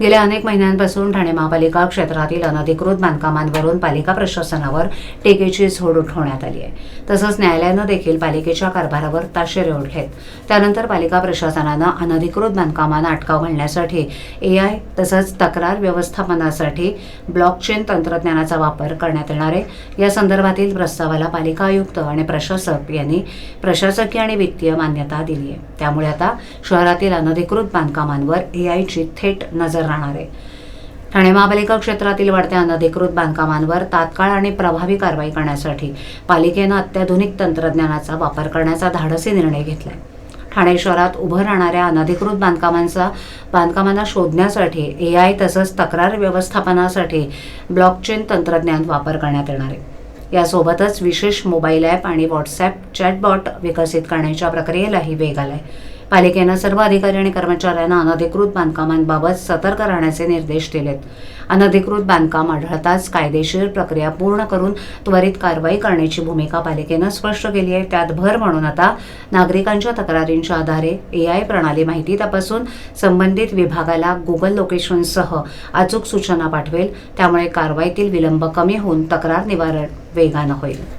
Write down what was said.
गेल्या अनेक महिन्यांपासून ठाणे महापालिका क्षेत्रातील अनधिकृत बांधकामांवरून पालिका प्रशासनावर टीकेची झोड उठवण्यात आली आहे. तसंच न्यायालयानं देखील पालिकेच्या कारभारावर ताशेरे ओढलेत. त्यानंतर पालिका प्रशासनानं अनधिकृत बांधकामांना अटकाव घालण्यासाठी एआय तसंच तक्रार व्यवस्थापनासाठी ब्लॉकचेन तंत्रज्ञानाचा वापर करण्यात येणार आहे. या संदर्भातील प्रस्तावाला पालिका आयुक्त आणि प्रशासक यांनी प्रशासकीय आणि वित्तीय मान्यता दिली आहे. त्यामुळे आता शहरातील अनधिकृत बांधकामांवर एआयची थेट नजर राहणार आहे. ठाणे महापालिका क्षेत्रातील वाढत्या अनधिकृत बांधकामांवर तात्काळ आणि प्रभावी कारवाई करण्यासाठी पालिकेनं अत्याधुनिक तंत्रज्ञानाचा वापर करण्याचा धाडसी निर्णय घेतलाय. ठाणे शहरात उभं राहणाऱ्या अनधिकृत बांधकामांचा बांधकामांना शोधण्यासाठी ए आय तसंच तक्रार व्यवस्थापनासाठी ब्लॉकचेन तंत्रज्ञान वापर करण्यात येणार आहे. यासोबतच विशेष मोबाईल ॲप आणि व्हॉट्सॲप चॅटबॉट विकसित करण्याच्या प्रक्रियेलाही वेग आलाय. पालिकेनं सर्व अधिकारी आणि कर्मचाऱ्यांना अनधिकृत बांधकामांबाबत सतर्क राहण्याचे निर्देश दिलेत. अनधिकृत बांधकाम आढळताच कायदेशीर प्रक्रिया पूर्ण करून त्वरित कारवाई करण्याची भूमिका पालिकेनं स्पष्ट केली आहे. त्यात भर म्हणून आता नागरिकांच्या तक्रारींच्या आधारे एआय प्रणाली माहिती तपासून संबंधित विभागाला गुगल लोकेशनसह अचूक सूचना पाठवेल. त्यामुळे कारवाईतील विलंब कमी होऊन तक्रार निवारण वेगानं होईल.